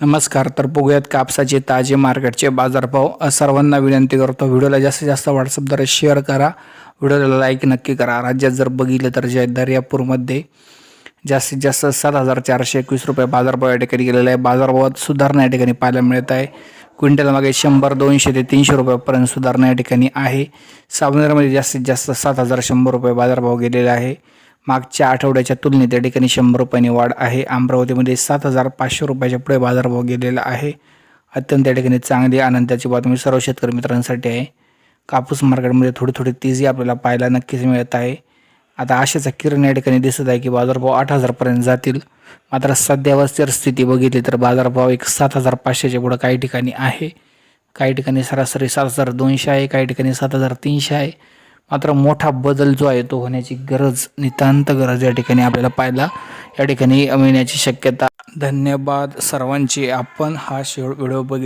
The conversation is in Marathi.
नमस्कार तर बघूयात कापसाचे ताजे मार्केटचे बाजारभाव. सर्वांना विनंती करतो व्हिडिओला जास्तीत जास्त व्हॉट्सअपद्वारे शेअर करा. व्हिडिओला लाईक नक्की करा. राज्यात जर बघितलं तर जे दर्यापूरमध्ये जास्तीत जास्त सात हजार चारशे एकवीस रुपये बाजारभाव या ठिकाणी गेलेला आहे. बाजारभावात सुधारणा या ठिकाणी पाहायला मिळत आहे. क्विंटलमागे शंभर दोनशे ते तीनशे रुपयापर्यंत सुधारणा या ठिकाणी आहे. सावनेरमध्ये जास्तीत जास्त सात हजार शंभर रुपये बाजारभाव गेलेला आहे. मागच्या आठवड्याच्या तुलनेत या ठिकाणी शंभर रुपयांनी वाढ आहे. अमरावतीमध्ये सात हजार पाचशे रुपयाच्या पुढे बाजारभाव गेलेला आहे. अत्यंत या ठिकाणी चांगली आनंदाची बातमी सर्व शेतकरी मित्रांसाठी आहे. कापूस मार्केटमध्ये थोडी थोडी तेजी आपल्याला पाहायला नक्कीच मिळत आहे. आता आशेचा किरण या ठिकाणी दिसत आहे की बाजारभाव आठ हजारपर्यंत जातील. मात्र सध्यावर जर स्थिती बघितली तर बाजारभाव एक सात हजार पाचशेच्या पुढं काही ठिकाणी आहे. काही ठिकाणी सरासरी सात हजार दोनशे आहे काही ठिकाणी सात हजार तीनशे आहे. मात्र मोठा बदल जो आहे तो होण्याची गरज नितांत गरज या ठिकाणी आपल्याला पाहायला या ठिकाणी मिळण्याची शक्यता. धन्यवाद सर्वांची. आपण हा शेव व्हिडिओ बघितला.